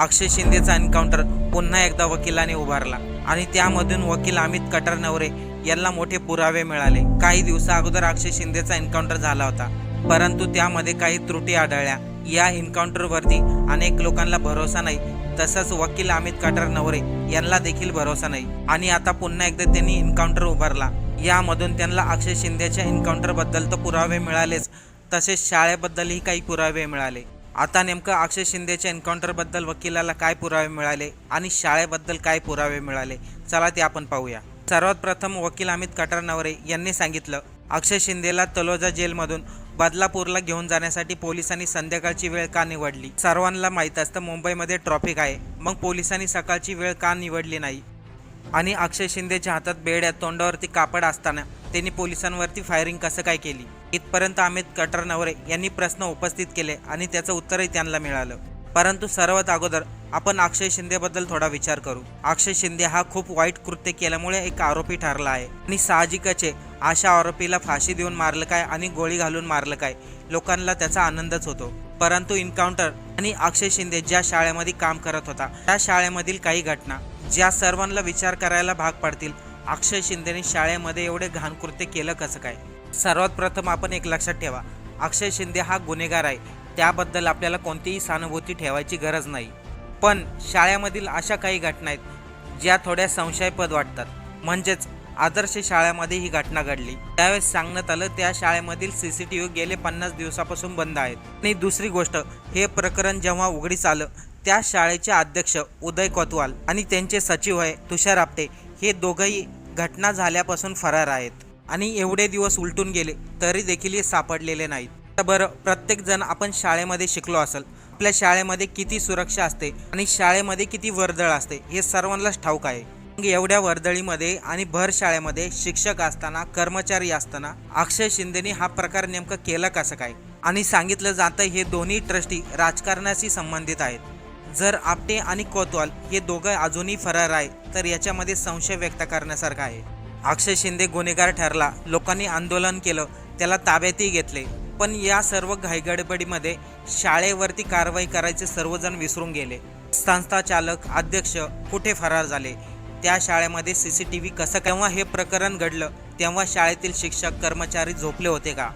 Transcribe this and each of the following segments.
अक्षय शिंदेचा encounter पुन्हा एकदा वकिलाने उभारला आणि त्यामधून वकील अमित कटर नवरे यांना मोठे पुरावे मिळाले. काही दिवसा अगोदर अक्षय शिंदेचा एन्काउंटर झाला होता. परंतु त्यामध्ये काही त्रुटी आढळल्या. या एन्काउंटरवरती अनेक लोकांना भरोसा नाही. तसंच वकील अमित कटर नवरे यांना देखील भरोसा नाही. आणि आता पुन्हा एकदा त्यांनी एन्काउंटर उभारला. यामधून त्यांना अक्षय शिंदेच्या एन्काउंटरबद्दल तर पुरावे मिळालेच. तसेच शाळेबद्दलही काही पुरावे मिळाले. आता नेमकं अक्षय शिंदेच्या एन्काउंटरबद्दल वकिलाला काय पुरावे मिळाले आणि शाळेबद्दल काय पुरावे मिळाले? चला ते आपण पाहूया. सर्वात प्रथम वकील अमित कटारनवरे यांनी सांगितलं अक्षय शिंदेला तलोजा जेलमधून बदलापूरला घेऊन जाण्यासाठी पोलिसांनी संध्याकाळची वेळ का निवडली? सर्वांना माहीत असतं मुंबईमध्ये ट्रॉफिक आहे मग पोलिसांनी सकाळची वेळ का निवडली नाही? आणि अक्षय शिंदेच्या हातात बेड्या तोंडावरती कापड असताना त्यांनी पोलिसांवरती फायरिंग कसं काय केली? इथपर्यंत अमित कटरनवरे यांनी प्रश्न उपस्थित केले आणि त्याचं उत्तरही त्यांना मिळालं. परंतु सर्वात अगोदर आपण अक्षय शिंदेबद्दल थोडा विचार करू. अक्षय शिंदे हा खूप वाईट कृत्य केल्यामुळे एक आरोपी ठरला आहे. आणि साहजिकच अशा आरोपीला फाशी देऊन मारलं काय आणि गोळी घालून मारलं काय लोकांना त्याचा आनंदच होतो. परंतु इन्काउंटर आणि अक्षय शिंदे ज्या शाळेमध्ये काम करत होता त्या शाळेमधील काही घटना ज्या सर्वांना विचार करायला भाग पडतील अक्षय शिंदेने शाळेमध्ये एवढे घाण कृत्य केलं कसं काय? सर्वात प्रथम आपण एक लक्षात ठेवा अक्षय शिंदे हा गुन्हेगार आहे. त्याबद्दल आपल्याला कोणतीही सहानुभूती ठेवायची गरज नाही. पण शाळेमधील अशा काही घटना आहेत ज्या थोड्या संशयपद वाटतात. म्हणजेच आदर्श शाळेमध्ये ही घटना घडली. त्यावेळेस सांगण्यात आलं त्या शाळेमधील सी सी टी व्ही गेले पन्नास दिवसापासून बंद आहेत. आणि दुसरी गोष्ट हे प्रकरण जेव्हा उघडीस आलं त्या शाळेचे अध्यक्ष उदय कोतवाल आणि त्यांचे सचिव आहे तुषार आपटे हे दोघंही घटना झाल्यापासून फरार आहेत. आणि एवढे दिवस उलटून गेले तरी देखील हे सापडलेले नाहीत. तर बरं प्रत्येक जण आपण शाळेमध्ये शिकलो असेल. आपल्या शाळेमध्ये किती सुरक्षा असते आणि शाळेमध्ये किती वर्दळ असते हे सर्वांनाच ठाऊक आहे. मग एवढ्या वर्दळीमध्ये आणि भर शाळेमध्ये शिक्षक असताना कर्मचारी असताना अक्षय शिंदेनी हा प्रकार नेमकं केला कसं काय? आणि सांगितलं जातं हे दोन्ही ट्रस्टी राजकारणाशी संबंधित आहेत. जर आपटे आणि कोतवाल हे दोघं अजूनही फरार आहे तर याच्यामध्ये संशय व्यक्त करण्यासारखा आहे. अक्षय शिंदे गुन्हेगार ठरला. लोकांनी आंदोलन केलं. त्याला ताब्यातही घेतले. पण या सर्व घाईगडबडीमध्ये शाळेवरती कारवाई करायचे सर्वजण विसरून गेले. संस्था चालक अध्यक्ष कुठे फरार झाले? त्या शाळेमध्ये सी सी टी व्ही कसं केव्हा हे प्रकरण घडलं तेव्हा शाळेतील शिक्षक कर्मचारी झोपले होते का?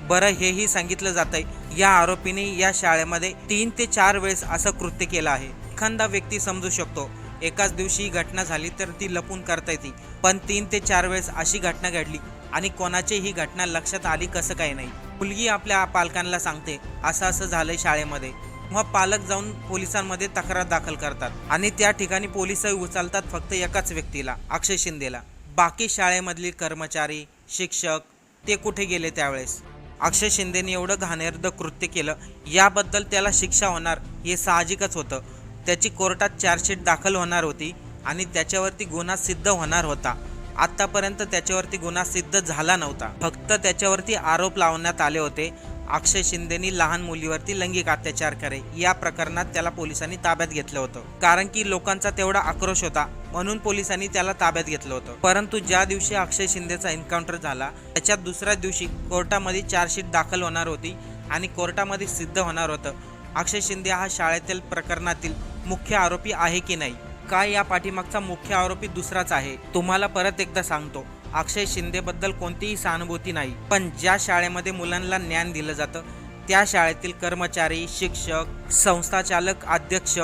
बरं हेही सांगितलं जातंय. या आरोपीने या शाळेमध्ये तीन ते चार वेळेस असं कृत्य केलं आहे. एखादा व्यक्ती समजू शकतो. एकाच दिवशी ही घटना झाली तर ती लपून करता येते. पण तीन ते चार वेळेस अशी घटना घडली. आणि कोणाची ही घटना लक्षात आली कसं काही नाही. मुलगी आपल्या पालकांना सांगते असं असं झालंय शाळेमध्ये. मग पालक जाऊन पोलिसांमध्ये तक्रार दाखल करतात. आणि त्या ठिकाणी पोलिसही उचलतात फक्त एकाच व्यक्तीला अक्षय शिंदेला. बाकी शाळेमधले कर्मचारी शिक्षक ते कुठे गेले त्यावेळेस? अक्षय शिंदेने एवढं घाणेरड कृत्य केलं याबद्दल त्याला शिक्षा होणार हे साहजिकच होतं. त्याची कोर्टात चार्जशीट दाखल होणार होती आणि त्याच्यावरती गुन्हा सिद्ध होणार होता. आत्तापर्यंत त्याच्यावरती गुन्हा सिद्ध झाला नव्हता. फक्त त्याच्यावरती आरोप लावण्यात आले होते. अक्षय शिंदेनी लहान मुलीवरती लैंगिक अत्याचार करे या प्रकरणात त्याला पोलिसांनी ताब्यात घेतलं होतं. कारण की लोकांचा तेवढा आक्रोश होता म्हणून पोलिसांनी त्याला ताब्यात घेतलं होतं. परंतु ज्या दिवशी अक्षय शिंदेचा एन्काउंटर झाला त्याच्या दुसऱ्या दिवशी कोर्टामध्ये चार्जशीट दाखल होणार होती आणि कोर्टामध्ये सिद्ध होणार होतं. अक्षय शिंदे हा शाळेतील प्रकरणातील मुख्य आरोपी आहे की नाही? काय या पाठीमागचा मुख्य आरोपी दुसराच आहे? तुम्हाला परत एकदा सांगतो. अक्षय शिंदेबद्दल कोणतीही सहानुभूती नाही. पण ज्या शाळेमध्ये मुलांना ज्ञान दिलं जातं त्या शाळेतील कर्मचारी शिक्षक संस्थाचालक अध्यक्ष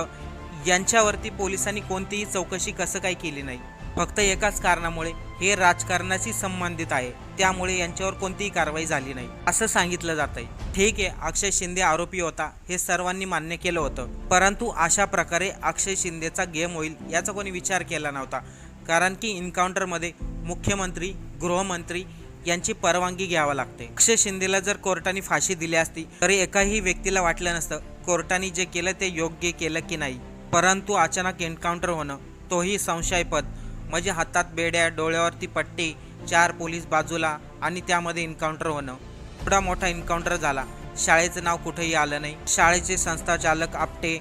यांच्यावरती पोलिसांनी कोणतीही चौकशी कसं काय केली नाही. फक्त एकाच कारणामुळे हे राजकारणाशी संबंधित आहे. त्यामुळे यांच्यावर कोणतीही कारवाई झाली नाही. असं सांगितलं जात आहे ठीक आहे अक्षय शिंदे आरोपी होता हे सर्वांनी मान्य केलं होतं. परंतु अशा प्रकारे अक्षय शिंदेचा गेम होईल याचा कोणी विचार केला नव्हता. कारण की इन्काउंटरमध्ये मुख्यमंत्री गृहमंत्री यांची परवानगी घ्यावी लागते. अक्षय शिंदेला जर कोर्टाने फाशी दिली असती तरी एकाही व्यक्तीला वाटलं नसतं कोर्टाने जे केलं ते योग्य केलं की नाही. परंतु अचानक एन्काउंटर होणं तोही संशयपद. म्हणजे हातात बेड्या डोळ्यावरती पट्टी चार पोलीस बाजूला आणि त्यामध्ये इन्काउंटर होणं. एवढा मोठा इन्काउंटर झाला. शाळेचं नाव कुठेही आलं नाही. शाळेचे संस्थाचालक आपटे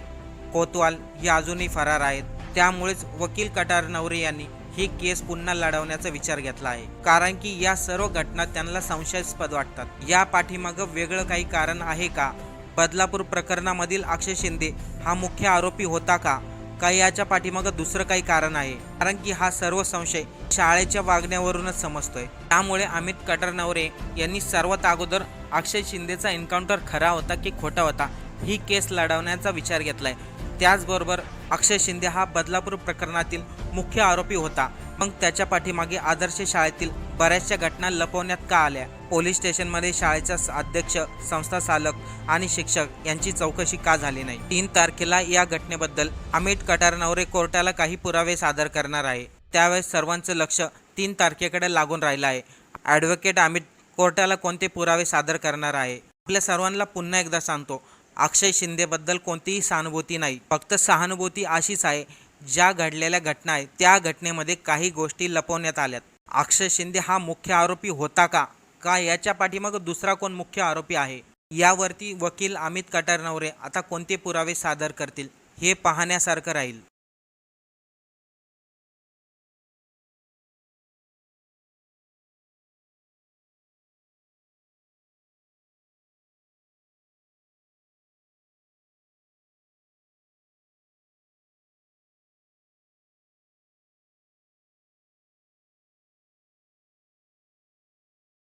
कोतवाल हे अजूनही फरार आहेत. त्यामुळेच वकील कटार नवरे यांनी ही केस पुन्हा लढवण्याचा विचार घेतला आहे. कारण की या सर्व घटना त्यांना संशयास्पद वाटतात. या पाठीमागं वेगळं काही कारण आहे का? बदलापूर प्रकरणामधील अक्षय शिंदे हा मुख्य आरोपी होता का? का याच्या पाठीमागं दुसरं काही कारण आहे. कारण की हा सर्व संशय शाळेच्या वागण्यावरूनच समजतोय. त्यामुळे अमित कटरनवरे यांनी सर्वात अगोदर अक्षय शिंदेचा एन्काउंटर खरा होता की खोटा होता ही केस लढवण्याचा विचार घेतलाय. त्याचबरोबर अक्षय शिंदे हा बदलापूर प्रकरणातील मुख्य आरोपी होता. मग त्याच्या पाठीमागे आदर्श शाळेतील बऱ्याचशा घटना लपवण्यात का आल्या? पोलीस स्टेशनमध्ये शाळेचा अध्यक्ष संस्था चालक आणि शिक्षक यांची चौकशी का झाली नाही? तीन तारखेला या घटनेबद्दल अमित कटारनवरे कोर्टाला काही पुरावे सादर करणार आहे. त्यावेळेस सर्वांचं लक्ष तीन तारखेकडे लागून राहिलं आहे. ॲडव्होकेट अमित कोर्टाला कोणते पुरावे सादर करणार आहे? आपल्या सर्वांना पुन्हा एकदा सांगतो अक्षय शिंदेबद्दल कोणतीही सहानुभूती नाही. फक्त सहानुभूती अशीच आहे ज्या घडलेल्या घटना आहेत त्या घटनेमध्ये काही गोष्टी लपवण्यात आल्यात. अक्षय शिंदे हा मुख्य आरोपी होता का? का याच्या पाठीमागं दुसरा कोण मुख्य आरोपी आहे? यावरती वकील अमित कटारनवरे आता कोणते पुरावे सादर करतील हे पाहण्यासारखं राहील.